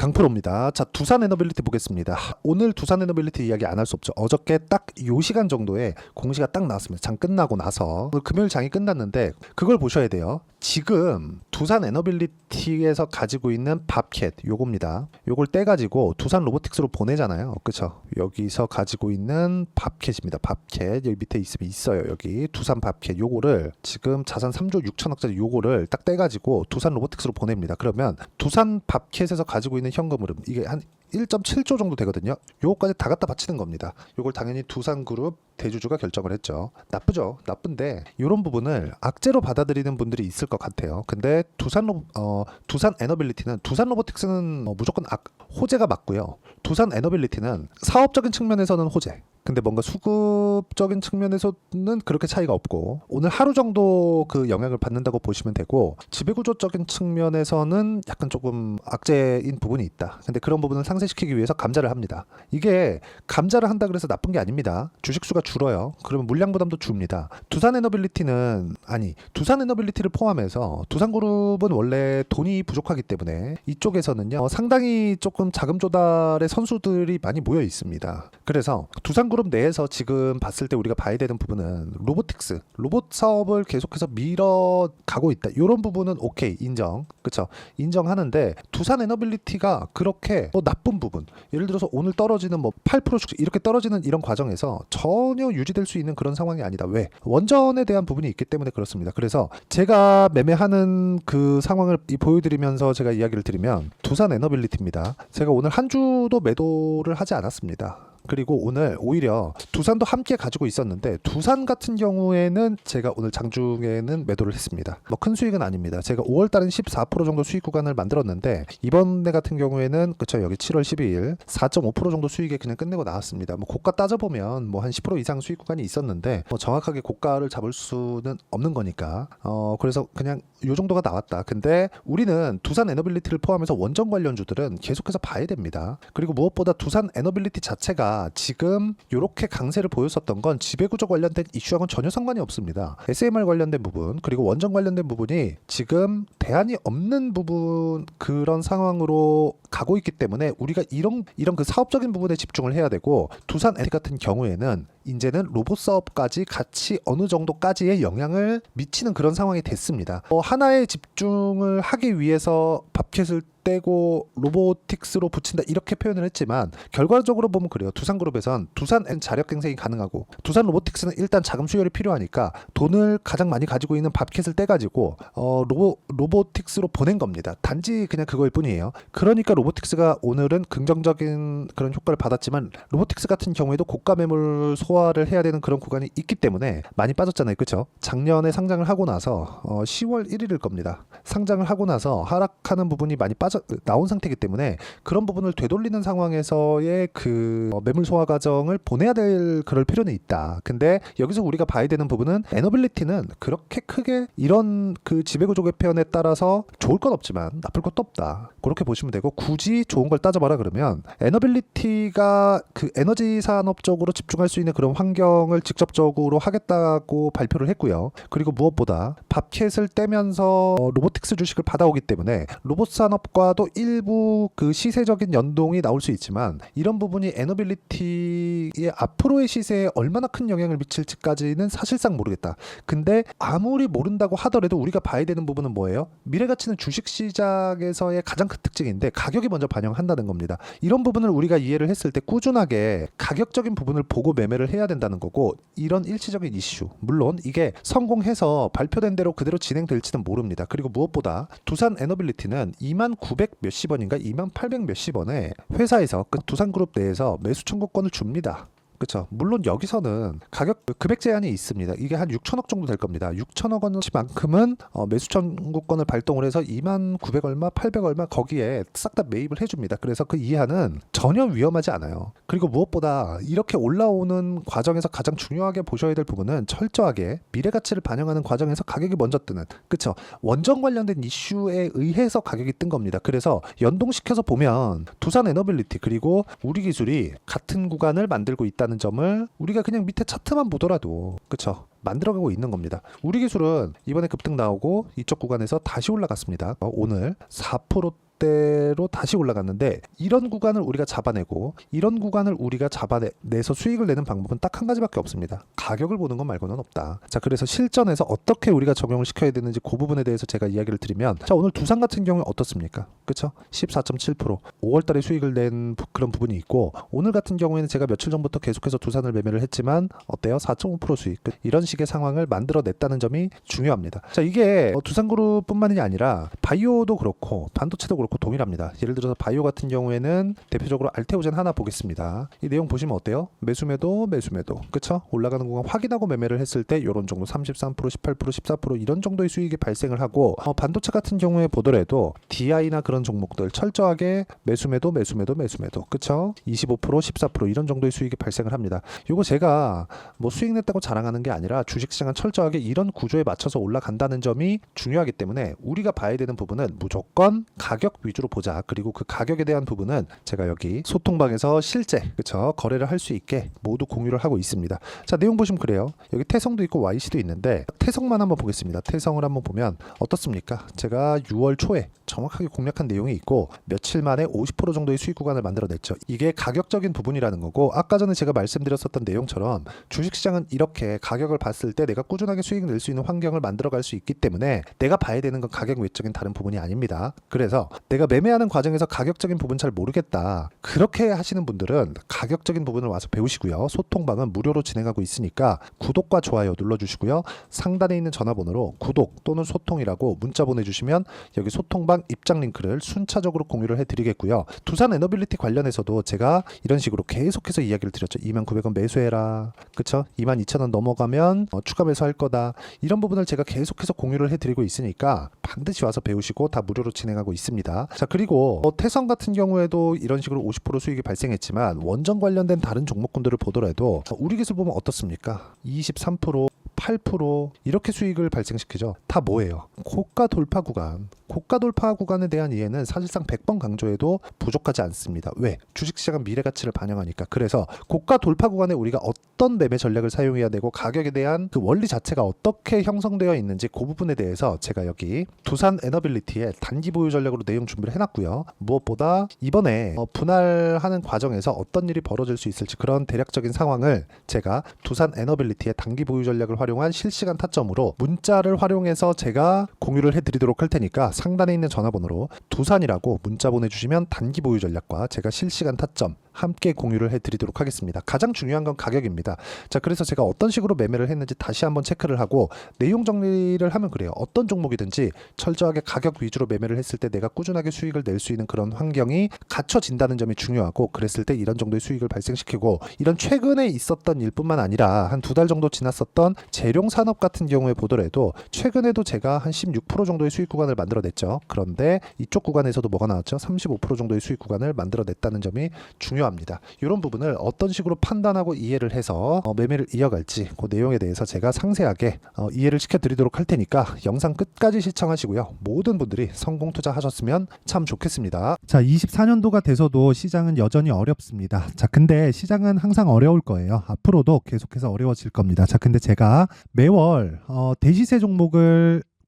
강프로입니다. 자, 두산 에너빌리티 보겠습니다. 오늘 두산 에너빌리티 이야기 안 할 수 없죠. 어저께 딱 요 시간 정도에 공시가 딱 나왔습니다. 장 끝나고 나서 금요일 장이 끝났는데 그걸 보셔야 돼요. 지금 두산 에너빌리티에서 가지고 있는 밥캣 요겁니다. 요걸 떼 가지고 두산 로보틱스로 보내잖아요. 그렇죠? 여기서 가지고 있는 밥캣입니다. 밥캣 여기 밑에 있으면 있어요. 여기 두산 밥캣 요거를 지금 자산 3조 6천억짜리 요거를 딱 떼 가지고 두산 로보틱스로 보냅니다. 그러면 두산 밥캣에서 가지고 있는 현금 흐름 이게 한 1.7조 정도 되거든요. 요거까지 다 갖다 바치는 겁니다. 요걸 당연히 두산그룹 대주주가 결정을 했죠. 나쁘죠. 나쁜데 이런 부분을 악재로 받아들이는 분들이 있을 것 같아요. 근데 두산 로 어, 두산 에너빌리티는 두산 로보틱스는 어, 무조건 악, 호재가 맞고요. 두산 에너빌리티는 사업적인 측면에서는 호재. 근데 뭔가 수급적인 측면에서는 그렇게 차이가 없고 오늘 하루 정도 그 영향을 받는다고 보시면 되고 지배구조적인 측면에서는 약간 조금 악재인 부분이 있다. 근데 그런 부분을 상쇄시키기 위해서 감자를 합니다. 이게 감자를 한다 그래서 나쁜 게 아닙니다. 주식 수가 줄어요. 그러면 물량 부담도 줍니다. 두산 에너빌리티는 아니 두산 에너빌리티를 포함해서 두산그룹은 원래 돈이 부족하기 때문에 이쪽에서는요 상당히 조금 자금 조달의 선수들이 많이 모여 있습니다. 그래서 두산 그룹 내에서 지금 봤을 때 우리가 봐야 되는 부분은 로보틱스 로봇 사업을 계속해서 밀어가고 있다. 이런 부분은 오케이 인정, 그렇죠? 인정하는데 두산 에너빌리티가 그렇게 뭐 나쁜 부분 예를 들어서 오늘 떨어지는 뭐8% 이렇게 떨어지는 이런 과정에서 전혀 유지될 수 있는 그런 상황이 아니다. 왜? 원전에 대한 부분이 있기 때문에 그렇습니다. 그래서 제가 매매하는 그 상황을 이- 보여드리면서 제가 이야기를 드리면 두산 에너빌리티입니다. 제가 오늘 한 주도 매도를 하지 않았습니다. 그리고 오늘 오히려 두산도 함께 가지고 있었는데 두산 같은 경우에는 제가 오늘 장중에는 매도를 했습니다. 뭐 큰 수익은 아닙니다. 제가 5월 달은 14% 정도 수익 구간을 만들었는데 이번 해 같은 경우에는 그쵸 여기 7월 12일 4.5% 정도 수익에 그냥 끝내고 나왔습니다. 뭐 고가 따져 보면 뭐 한 10% 이상 수익 구간이 있었는데 뭐 정확하게 고가를 잡을 수는 없는 거니까 어 그래서 그냥 요 정도가 나왔다. 근데 우리는 두산 에너빌리티를 포함해서 원전 관련주들은 계속해서 봐야 됩니다. 그리고 무엇보다 두산 에너빌리티 자체가 지금 이렇게 강세를 보였었던 건 지배구조 관련된 이슈와는 전혀 상관이 없습니다. SMR 관련된 부분 그리고 원전 관련된 부분이 지금 대안이 없는 부분 그런 상황으로 가고 있기 때문에 우리가 이런 이런 그 사업적인 부분에 집중을 해야 되고 두산 에너지 같은 경우에는 이제는 로봇 사업까지 같이 어느 정도까지의 영향을 미치는 그런 상황이 됐습니다. 어, 하나에 집중을 하기 위해서 밥켓을 떼고 로보틱스로 붙인다 이렇게 표현을 했지만 결과적으로 보면 그래요. 두산그룹에선 두산 엔 자력 갱생이 가능하고 두산 로보틱스는 일단 자금 수혈이 필요하니까 돈을 가장 많이 가지고 있는 밥켓을 떼가지고 어, 로보 로보틱스로 보낸 겁니다. 단지 그냥 그거일 뿐이에요. 그러니까 로보틱스가 오늘은 긍정적인 그런 효과를 받았지만 로보틱스 같은 경우에도 고가 매물 소 화를 해야 되는 그런 구간이 있기 때문에 많이 빠졌잖아요. 그렇죠? 작년에 상장을 하고 나서 어, 10월 1일일 겁니다. 상장을 하고 나서 하락하는 부분이 많이 빠져 나온 상태이기 때문에 그런 부분을 되돌리는 상황에서의 그 어, 매물 소화 과정을 보내야 될 그럴 필요는 있다. 근데 여기서 우리가 봐야 되는 부분은 에너빌리티는 그렇게 크게 이런 그 지배구조 개편에 따라서 좋을 건 없지만 나쁠 것도 없다. 그렇게 보시면 되고 굳이 좋은 걸 따져봐라 그러면 에너빌리티가 그 에너지 산업 쪽으로 집중할 수 있는 그런 환경을 직접적으로 하겠다고 발표를 했고요. 그리고 무엇보다 밥캣을 떼면서 어, 로보틱스 주식을 받아오기 때문에 로봇 산업과도 일부 그 시세적인 연동이 나올 수 있지만 이런 부분이 에너빌리티의 앞으로의 시세에 얼마나 큰 영향을 미칠지까지는 사실상 모르겠다. 근데 아무리 모른다고 하더라도 우리가 봐야 되는 부분은 뭐예요? 미래 가치는 주식 시장에서의 가장 큰 특징인데 가격이 먼저 반영한다는 겁니다. 이런 부분을 우리가 이해를 했을 때 꾸준하게 가격적인 부분을 보고 매매를 해야 된다는 거고 이런 일시적인 이슈 물론 이게 성공해서 발표된 대로 그대로 진행될지는 모릅니다. 그리고 무엇보다 두산 에너빌리티는 2만 900 몇십 원인가 2만 800 몇십 원에 회사에서 그 두산그룹 내에서 매수 청구권을 줍니다. 그렇죠. 물론 여기서는 가격 금액 제한이 있습니다. 이게 한 6천억 정도 될 겁니다. 6천억 원치만큼은 어, 매수 청구권을 발동을 해서 2만 900 얼마, 800 얼마 거기에 싹 다 매입을 해줍니다. 그래서 그 이하는 전혀 위험하지 않아요. 그리고 무엇보다 이렇게 올라오는 과정에서 가장 중요하게 보셔야 될 부분은 철저하게 미래 가치를 반영하는 과정에서 가격이 먼저 뜨는 그렇죠. 원전 관련된 이슈에 의해서 가격이 뜬 겁니다. 그래서 연동시켜서 보면 두산 에너빌리티 그리고 우리 기술이 같은 구간을 만들고 있다는 점을 우리가 그냥 밑에 차트만 보더라도 그렇죠. 만들어가고 있는 겁니다. 우리 기술은 이번에 급등 나오고 이쪽 구간에서 다시 올라갔습니다. 어, 오늘 4% 대로 다시 올라갔는데 이런 구간을 우리가 잡아내고 이런 구간을 우리가 잡아내서 수익을 내는 방법은 딱 한 가지밖에 없습니다. 가격을 보는 것 말고는 없다. 자, 그래서 실전에서 어떻게 우리가 적용을 시켜야 되는지 그 부분에 대해서 제가 이야기를 드리면 자, 오늘 두산 같은 경우에 어떻습니까? 그렇죠? 14.7% 5월 달에 수익을 낸 부- 그런 부분이 있고 오늘 같은 경우에는 제가 며칠 전부터 계속해서 두산을 매매를 했지만 어때요? 4.5% 수익. 끝. 이런 식의 상황을 만들어 냈다는 점이 중요합니다. 자, 이게 어, 두산그룹뿐만이 아니라 바이오도 그렇고 반도체도 그렇고 동일합니다. 예를 들어서 바이오 같은 경우에는 대표적으로 알테오젠 하나 보겠습니다. 이 내용 보시면 어때요? 매수매도 매수매도 그쵸? 올라가는 구간 확인하고 매매를 했을 때 이런 정도 33% 18% 14% 이런 정도의 수익이 발생을 하고 어, 반도체 같은 경우에 보더라도 DI나 그런 종목들 철저하게 매수매도 매수매도 매수매도 그쵸? 25% 14% 이런 정도의 수익이 발생을 합니다. 요거 제가 뭐 수익 냈다고 자랑하는 게 주식시장은 철저하게 이런 구조에 맞춰서 올라간다는 점이 중요하기 때문에 우리가 봐야 되는 부분은 무조건 가격 위주로 보자. 그리고 그 가격에 대한 부분은 제가 여기 소통방에서 실제 그쵸 거래를 할 수 있게 모두 공유를 하고 있습니다. 자 내용 보시면 그래요. 여기 태성도 있고 YC도 있는데 태성만 한번 보겠습니다. 태성을 한번 보면 어떻습니까? 제가 6월 초에 정확하게 공략한 내용이 있고 며칠 만에 50% 정도의 수익 구간을 만들어냈죠. 이게 가격적인 부분이라는 거고 아까 전에 제가 말씀드렸었던 내용처럼 주식시장은 이렇게 가격을 봤을 때 내가 꾸준하게 수익 낼 수 있는 환경을 만들어갈 수 있기 때문에 내가 봐야 되는 건 가격 외적인 다른 부분이 아닙니다. 그래서 내가 매매하는 과정에서 가격적인 부분 잘 모르겠다. 그렇게 하시는 분들은 가격적인 부분을 와서 배우시고요. 소통방은 무료로 진행하고 있으니까 구독과 좋아요 눌러주시고요. 상단에 있는 전화번호로 구독 또는 소통이라고 문자 보내주시면 여기 소통방 입장 링크를 순차적으로 공유를 해드리겠고요. 두산 에너빌리티 관련해서도 제가 이런 식으로 계속해서 이야기를 드렸죠. 2,900원 매수해라. 그쵸? 22,000원 넘어가면 어, 추가 매수할 거다. 이런 부분을 제가 계속해서 공유를 해드리고 있으니까 반드시 와서 배우시고 다 무료로 진행하고 있습니다. 자 그리고 어, 태성 같은 경우에도 이런 식으로 50% 수익이 발생했지만 원전 관련된 다른 종목군들을 보더라도 어, 우리 기술 보면 어떻습니까? 23% 8% 이렇게 수익을 발생시키죠. 다 뭐예요? 고가 돌파 구간. 고가 돌파 구간에 대한 이해는 사실상 100번 강조해도 부족하지 않습니다. 왜? 주식시장은 미래 가치를 반영하니까. 그래서 고가 돌파 구간에 우리가 어떤 매매 전략을 사용해야 되고 가격에 대한 그 원리 자체가 어떻게 형성되어 있는지 그 부분에 대해서 제가 여기 두산 에너빌리티의 단기 보유 전략으로 내용 준비를 해놨고요. 무엇보다 이번에 어, 분할하는 과정에서 어떤 일이 벌어질 수 있을지 그런 대략적인 상황을 제가 두산 에너빌리티의 단기 보유 전략을 활용한 실시간 타점으로 문자를 활용해서 제가 공유를 해드리도록 할 테니까 상단에 있는 전화번호로 두산이라고 문자 보내주시면 단기 보유 전략과 제가 실시간 타점 함께 공유를 해드리도록 하겠습니다. 가장 중요한 건 가격입니다. 자, 그래서 제가 어떤 식으로 매매를 했는지 다시 한번 체크를 하고 내용 정리를 하면 그래요. 어떤 종목이든지 철저하게 가격 위주로 매매를 했을 때 내가 꾸준하게 수익을 낼 수 있는 그런 환경이 갖춰진다는 점이 중요하고 그랬을 때 이런 정도의 수익을 발생시키고 이런 최근에 있었던 일뿐만 아니라 한 두 달 정도 지났었던 재룡 산업 같은 경우에 보더라도 최근에도 제가 한 16% 정도의 수익 구간을 만들어냈죠. 그런데 이쪽 구간에서도 뭐가 나왔죠? 35% 정도의 수익 구간을 만들어냈다는 점이 중요 합니다. 이런 부분을 어떤 식으로 판단하고 이해를 해서 어, 매매를 이어갈지 그 내용에 대해서 제가 상세하게 어, 이해를 시켜드리도록 할 테니까 영상 끝까지 시청하시고요. 모든 분들이 성공 투자하셨으면 참 좋겠습니다. 자, 24년도가 돼서도 시장은 여전히 어렵습니다. 자, 근데 시장은 항상 어려울 거예요. 앞으로도 계속해서 어려워질 겁니다. 자, 근데 제가 매월 어, 대시세 종목을